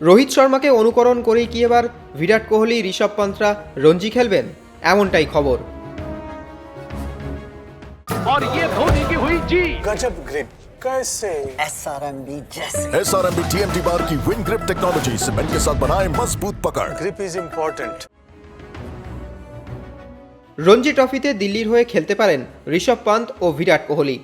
রোহিত শর্মাকে অনুকরণ করেই কি এবার বিরাট কোহলি ঋষভ পান্তরা রঞ্জি খেলবেন এমনটাই খবর और ये धोनी की हुई जी गजब ग्रिप कैसे एस आर एम बी जैसे S R M B T M T bar की विन ग्रिप टेक्नोलॉजी सीमेंट के साथ बनाए मजबूत पकड़ ग्रिप इज इम्पोर्टेंट রঞ্জি ট্রফিতে দিল্লির হয়ে খেলতে পারেন ঋষভ পান্ত ও বিরাট কোহলি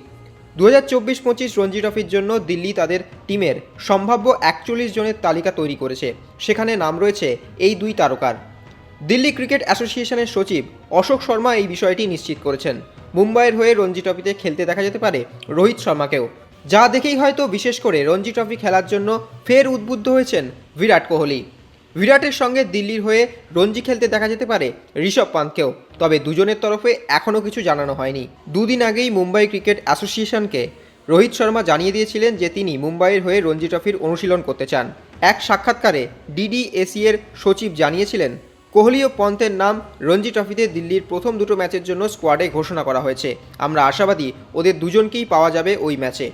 দু হাজার চব্বিশ পঁচিশ রঞ্জি ট্রফির জন্য দিল্লি তাদের টিমের সম্ভাব্য একচল্লিশ জনের তালিকা তৈরি করেছে। সেখানে নাম রয়েছে এই দুই তারকার। দিল্লি ক্রিকেট অ্যাসোসিয়েশনের সচিব অশোক শর্মা এই বিষয়টি নিশ্চিত করেছেন। মুম্বাইয়ের হয়ে রঞ্জি ট্রফিতে খেলতে দেখা যেতে পারে রোহিত শর্মাকেও। যা দেখেই হয়তো বিশেষ করে রঞ্জি ট্রফি খেলার জন্য ফের উদ্বুদ্ধ হয়েছেন বিরাট কোহলি। বিরাটের সঙ্গে দিল্লির হয়ে রঞ্জি খেলতে দেখা যেতে পারে ঋষভ পান্তকেও তবে দুজনের তরফে এখনও কিছু জানানো হয়নি। দুদিন আগেই মুম্বাই ক্রিকেট অ্যাসোসিয়েশনকে রোহিত শর্মা জানিয়ে দিয়েছিলেন যে তিনি মুম্বাইয়ের হয়ে রঞ্জি ট্রফির অনুশীলন করতে চান। এক সাক্ষাৎকারে ডিডিএসি এর সচিব জানিয়েছিলেন, কোহলি ও পন্থের নাম রঞ্জি ট্রফিতে দিল্লির প্রথম দুটো ম্যাচের জন্য স্কোয়াডে ঘোষণা করা হয়েছে। আমরা আশাবাদী ওদের দুজনকেই পাওয়া যাবে ওই ম্যাচে।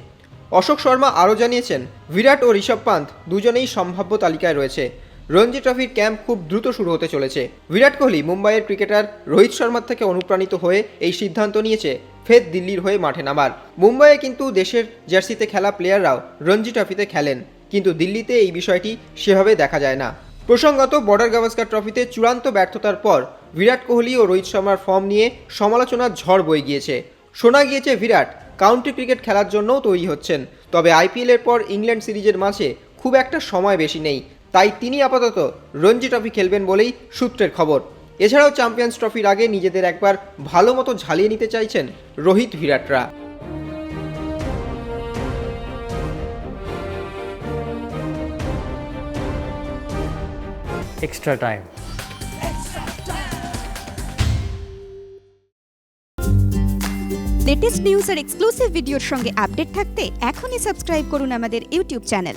অশোক শর্মা আরও জানিয়েছেন, বিরাট ও ঋষভ পান্ত দুজনেই সম্ভাব্য তালিকায় রয়েছে। রঞ্জি ট্রফির ক্যাম্প খুব দ্রুত শুরু হতে চলেছে। বিরাট কোহলি মুম্বাইয়ের ক্রিকেটার রোহিত শর্মার থেকে অনুপ্রাণিত হয়ে এই সিদ্ধান্ত নিয়েছে। ফের দিল্লির হয়ে মাঠে নামার। মুম্বাইয়ে কিন্তু দেশের জার্সিতে খেলা প্লেয়াররাও রঞ্জি ট্রফিতে খেলেন। কিন্তু দিল্লিতে এই বিষয়টি সেভাবে দেখা যায় না। প্রসঙ্গত বর্ডার গাভাস্কার ট্রফিতে চূড়ান্ত ব্যর্থতার পর বিরাট কোহলি ও রোহিত শর্মার ফর্ম নিয়ে সমালোচনার ঝড় বয়ে গিয়েছে। শোনা গিয়েছে বিরাট কাউন্টি ক্রিকেট খেলার জন্যও তৈরি হচ্ছেন। তবে আইপিএলের পর ইংল্যান্ড সিরিজের মাঝে খুব একটা সময় বেশি নেই। তাই তিনি আপাতত রঞ্জি ট্রফি খেলবেন বলেই সূত্রের খবর। এছাড়াও চ্যাম্পিয়ন্স ট্রফির আগে নিজেদের একবার ভালো মতো ঝালিয়ে নিতে চাইছেন রোহিত ভিরাটরা। Extra time. লেটেস্ট নিউজ আর এক্সক্লুসিভ ভিডিওর সঙ্গে আপডেট থাকতে এখনই সাবস্ক্রাইব করুন আমাদের ইউটিউব চ্যানেল